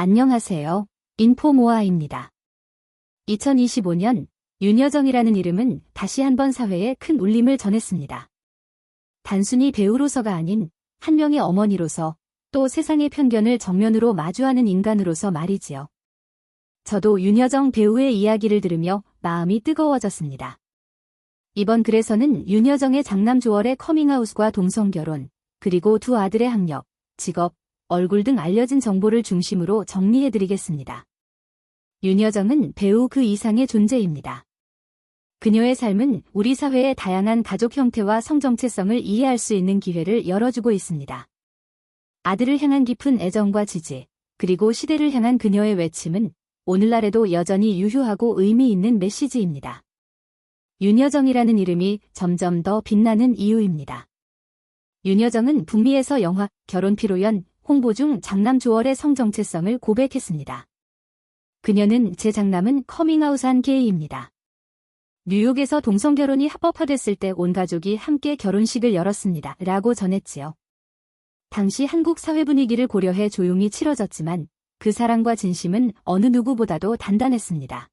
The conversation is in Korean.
안녕하세요. 인포모아입니다. 2025년 윤여정이라는 이름은 다시 한번 사회에 큰 울림을 전했습니다. 단순히 배우로서가 아닌 한 명의 어머니로서 또 세상의 편견을 정면으로 마주하는 인간으로서 말이지요. 저도 윤여정 배우의 이야기를 들으며 마음이 뜨거워졌습니다. 이번 글에서는 윤여정의 장남 조월의 커밍아웃과 동성결혼, 그리고 두 아들의 학력, 직업, 얼굴 등 알려진 정보를 중심으로 정리해드리겠습니다. 윤여정은 배우 그 이상의 존재입니다. 그녀의 삶은 우리 사회의 다양한 가족 형태와 성정체성을 이해할 수 있는 기회를 열어주고 있습니다. 아들을 향한 깊은 애정과 지지, 그리고 시대를 향한 그녀의 외침은 오늘날에도 여전히 유효하고 의미 있는 메시지입니다. 윤여정이라는 이름이 점점 더 빛나는 이유입니다. 윤여정은 북미에서 영화 결혼 피로연 홍보 중 장남 조월의 성정체성을 고백했습니다. 그녀는 제 장남은 커밍아웃한 게이입니다. 뉴욕에서 동성결혼이 합법화됐을 때 온 가족이 함께 결혼식을 열었습니다. 라고 전했지요. 당시 한국 사회 분위기를 고려해 조용히 치러졌지만 그 사랑과 진심은 어느 누구보다도 단단했습니다.